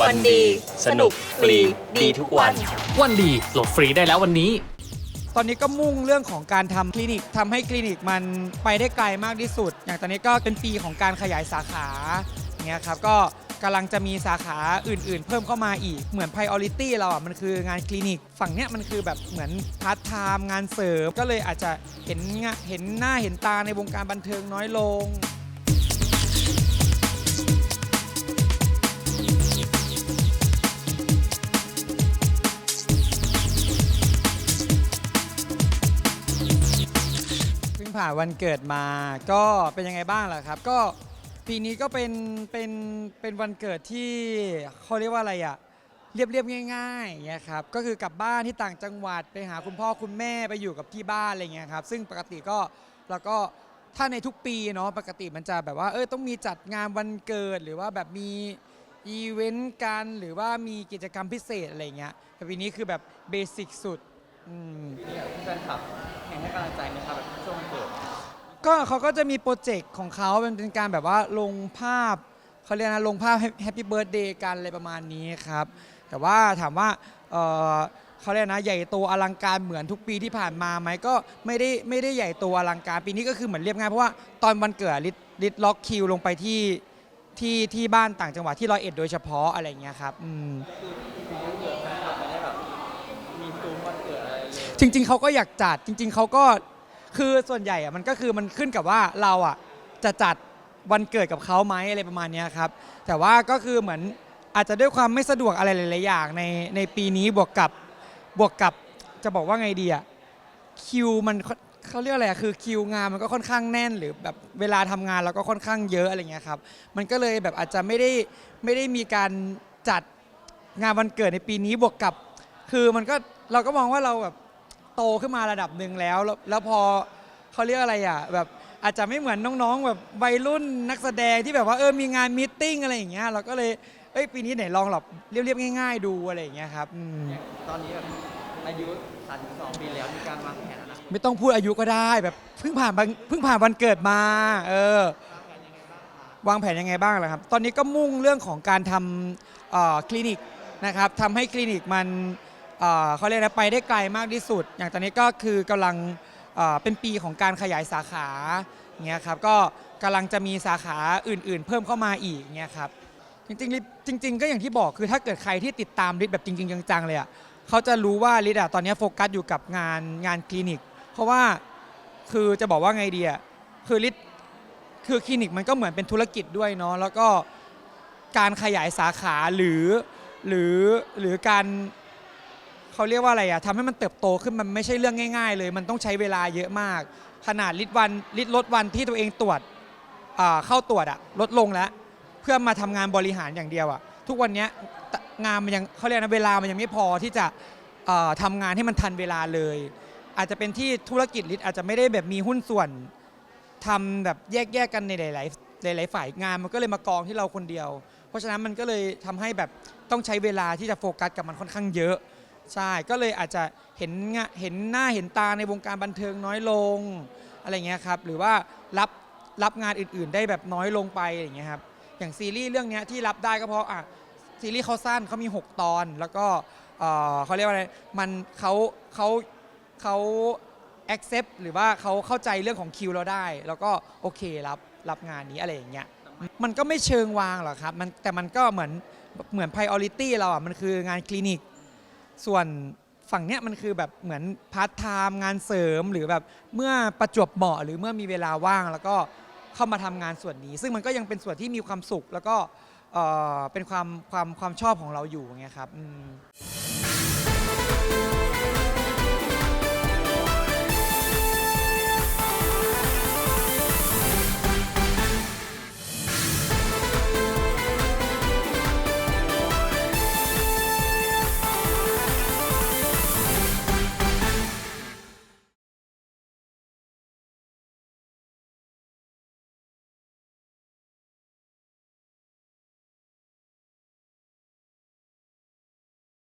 วันดี สนุกฟรีดีทุกวัน วันดีโหลดฟรีได้แล้ววันนี้ ตอนนี้ก็มุ่งเรื่องของการทำคลินิกทำให้คลินิกมันไปได้ไกลมากที่สุด อย่างตอนนี้ก็เป็นปีของการขยายสาขาเงี้ยครับก็กำลังจะมีสาขาอื่น ๆ เพิ่มเข้ามาอีกเหมือน priority เราอะมันคืองานคลินิก ฝั่งเนี้ยมันคือแบบเหมือนพาร์ทไทม์งานเสริมก็เลยอาจจะเห็นงะเห็นหน้าเห็นตาในวงการบันเทิงน้อยลง งผ่านวันเกิดมาก็เป็นยังไงบ้างล่ะครับ ก็ปีนี้ก็เป็นเป็นเป็นวันเกิดที่เขาเรียกว่าอะไรอะเรียบเรียบๆง่ายๆอย่างเงี้ยครับก็คือกลับบ้านที่ต่างจังหวัดไปหาคุณพ่อคุณแม่ไปอยู่กับที่บ้านอะไรเงี้ยครับซึ่งปกติก็แล้วก็ถ้าในทุกปีเนาะปกติมันจะแบบว่าเออต้องมีจัดงานวันเกิดหรือว่าแบบมีอีเวนต์กันหรือว่ามีกิจกรรมพิเศษอะไรเงี้ยแต่ปีนี้คือแบบเบสิกสุด อืมแฟนคลับแห่งให้กำลังใจนะครับแบบช่วงวันเกิดก็เขาก็จะมีโปรเจกต์ของเขาเป็นเป็นการแบบว่าลงภาพเขาเรียกนะลงภาพแฮปปี้เบิร์ดเดย์กันอะไรประมาณนี้ครับ แต่ว่าถามว่าเอ่อเขาเรียกนะใหญ่โตอลังการเหมือนทุกปีที่ผ่านมาไหมก็ไม่ได้ไม่ได้ใหญ่โตอลังการปีนี้ก็คือเหมือนเรียบง่ายเพราะว่าตอนวันเกิดลิดลิดล็อกคิวลงไปที่ที่ที่บ้านต่างจังหวัดที่ร้อยเอ็ดโดยเฉพาะอะไรอย่างเงี้ยครับอืมมี ซุ้มวันเกิดอะไรเลยจริง ๆเขาก็อยากจัดจริง ๆเขาก็คือส่วนใหญ่อะมันก็คือมันขึ้นกับว่าเราอะจะจัดวันเกิดกับเขาไหมอะไรประมาณเนี้ยครับแต่ว่าก็คือเหมือนอาจจะด้วยความไม่สะดวกอะไรหลายๆอย่างในในปีนี้บวกกับบวกกับจะบอกว่าไงดีอะคิวมันค่อนเขาเรียกอะไรอะคือคิวงานมันก็ค่อนข้างแน่นหรือแบบเวลาทำงานเราก็ค่อนข้างเยอะอะไรเงี้ยครับมันก็เลยแบบอาจจะไม่ได้ไม่ได้มีการจัด งานวันเกิดในปีนี้บวกกับ คือมันก็ เราก็มองว่าเราแบบโตขึ้นมาระดับหนึ่งแล้วแล้ว แล้วพอเขาเรียกอะไรอะแบบอาจจะไม่เหมือนน้องๆ แบบวัยรุ่นนักแสดงที่แบบว่าเออมีงานมีตติ้งอะไรอย่างเงี้ยเราก็เลยเอ้ยปีนี้ไหนลองแบบเรียบๆง่าย ๆ ดูอะไรอย่างเงี้ยครับอืมตอนนี้แบบอายุ32ปีแล้วมีการวางแผนแล้วนะไม่ต้องพูดอายุก็ได้แบบเพิ่งผ่านวันเพิ่งผ่านวันเกิดมาเออ วางแผนยังไงบ้างล่ะครับ ตอนนี้ก็มุ่งเรื่องของการทำเอ่อคลินิกนะครับทำให้คลินิกมัน เขาเรียกนะไปได้ไกลมากที่สุด อย่างตอนนี้ก็คือกำลังเป็นปีของการขยายสาขาเงี้ยครับก็กำลังจะมีสาขาอื่น ๆ เพิ่มเข้ามาอีกเงี้ยครับจริงๆจริง ๆ ก็อย่างที่บอกคือถ้าเกิดใครที่ติดตามลิศแบบจริง ๆ จังๆเลยอะเขาจะรู้ว่าลิศอะตอนนี้โฟกัสอยู่กับงานงานคลินิก เพราะว่าคือจะบอกว่าไงดีอะคือลิศคือคลินิกมันก็เหมือนเป็นธุรกิจด้วยเนาะแล้วก็การขยายสาขาหรือหรือหรือการ เขาเรียกว่าอะไรอะทำให้มันเติบโตขึ้นมันไม่ใช่เรื่องง่าย ๆ เลย มันต้องใช้เวลาเยอะมาก ขนาดลิศวันลิศลดวันที่ตัวเองตรวจอ่าเข้าตรวจอะลดลงแล้ว เพื่อมาทำงานบริหารอย่างเดียวอะทุกวันเนี้ยตงานมันยังเขาเรียกนะเวลามันยังไม่พอที่จะเอ่อทำงานให้มันทันเวลาเลย อาจจะเป็นที่ธุรกิจลิศอาจจะไม่ได้แบบมีหุ้นส่วนทำแบบแยกๆกันในหลาย ๆ หลาย ๆ ฝ่ายงานมันก็เลยมากองที่เราคนเดียว เพราะฉะนั้นมันก็เลยทำให้แบบต้องใช้เวลาที่จะโฟกัสกับมันค่อนข้างเยอะ ใช่ก็เลยอาจจะเห็นงะเห็นหน้าเห็นตาในวงการบันเทิงน้อยลงอะไรเงี้ยครับหรือว่ารับรับงานอื่นๆ ได้แบบน้อยลงไปอย่างเงี้ยครับอย่างซีรีส์เรื่องเนี้ยที่รับได้ก็เพราะอะซีรีส์เขาสั้นเขามี 6 ตอน แล้วก็เอ่อเขาเรียกว่าอะไรมันเขาเขาเขา accept หรือว่าเขาเข้าใจเรื่องของคิวเราได้ แล้วก็โอเครับรับงานนี้อะไรอย่างเงี้ยมันก็ไม่เชิงวางหรอกครับมันแต่มันก็เหมือนเหมือน priority เราอะมันคืองานคลินิก ส่วนฝั่งเนี้ยมันคือแบบเหมือนพาร์ทไทม์งานเสริมหรือแบบเมื่อประจวบเหมาะหรือเมื่อมีเวลาว่าง แล้วก็เข้ามาทำงานส่วนนี้ ซึ่งมันก็ยังเป็นส่วนที่มีความสุข แล้วก็เอ่อเป็นความความความชอบของเราอยู่อย่างเงี้ยครับอืม